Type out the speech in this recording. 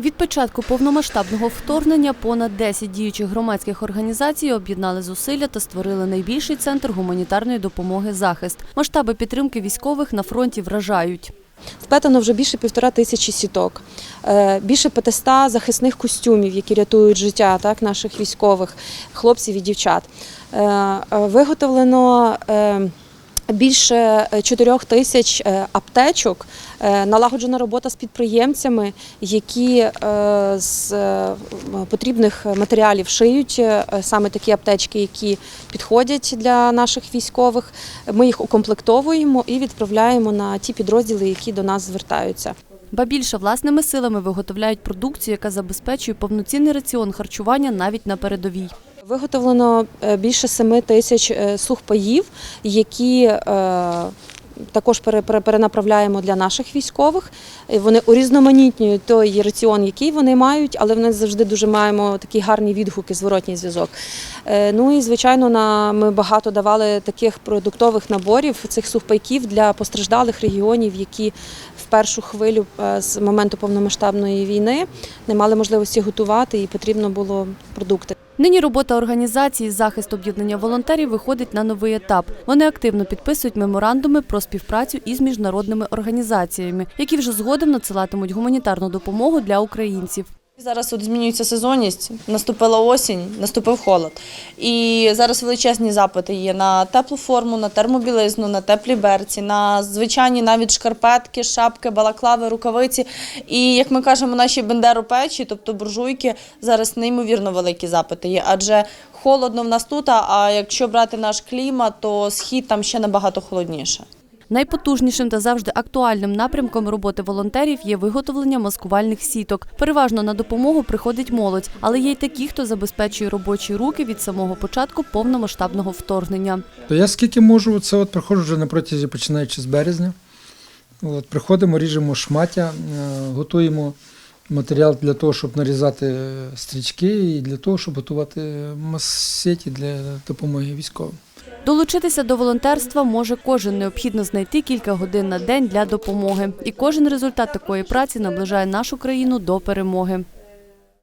Від початку повномасштабного вторгнення понад 10 діючих громадських організацій об'єднали зусилля та створили найбільший центр гуманітарної допомоги захист. Масштаби підтримки військових на фронті вражають. Вплетено вже більше півтора тисячі сіток, е, більше 500 захисних костюмів, які рятують життя так, наших військових хлопців і дівчат. Е, е, Виготовлено більше 4 тисяч е, аптечок, Е, налагоджена робота з підприємцями, які е, з е, потрібних матеріалів шиють е, саме такі аптечки, які підходять для наших військових. Ми їх укомплектовуємо і відправляємо на ті підрозділи, які до нас звертаються. Ба більше власними силами виготовляють продукцію, яка забезпечує повноцінний раціон харчування навіть на передовій. Виготовлено е, більше 7 тисяч е, сухпаїв, які е, також пере- пере- перенаправляємо для наших військових. Вони урізноманітнюють той раціон, який вони мають, але в нас завжди дуже маємо такі гарні відгуки, зворотній зв'язок. Ну і звичайно, ми багато давали таких продуктових наборів цих сухпайків для постраждалих регіонів, які в першу хвилю з моменту повномасштабної війни не мали можливості готувати, і потрібно було продукти. Нині робота організації захист об'єднання волонтерів виходить на новий етап. Вони активно підписують меморандуми про співпрацю із міжнародними організаціями, які вже згодом надсилатимуть гуманітарну допомогу для українців. Зараз от змінюється сезонність, наступила осінь, наступив холод. І зараз величезні запити є на теплу форму, на термобілизну, на теплі берці, на звичайні навіть шкарпетки, шапки, балаклави, рукавиці. І як ми кажемо, наші бендеропечі, тобто буржуйки, зараз неймовірно великі запити є. Адже холодно в нас тут, а якщо брати наш клімат, то схід там ще набагато холодніше. Найпотужнішим та завжди актуальним напрямком роботи волонтерів є виготовлення маскувальних сіток. Переважно на допомогу приходить молодь, але є й такі, хто забезпечує робочі руки від самого початку повномасштабного вторгнення. То я скільки можу, це от приходжу вже на протязі починаючи з березня. От, приходимо, ріжемо шмаття, е, готуємо матеріал для того, щоб нарізати е, стрічки і для того, щоб готувати мас-сеті для допомоги військовим. Долучитися до волонтерства може кожен. Необхідно знайти кілька годин на день для допомоги. І кожен результат такої праці наближає нашу країну до перемоги.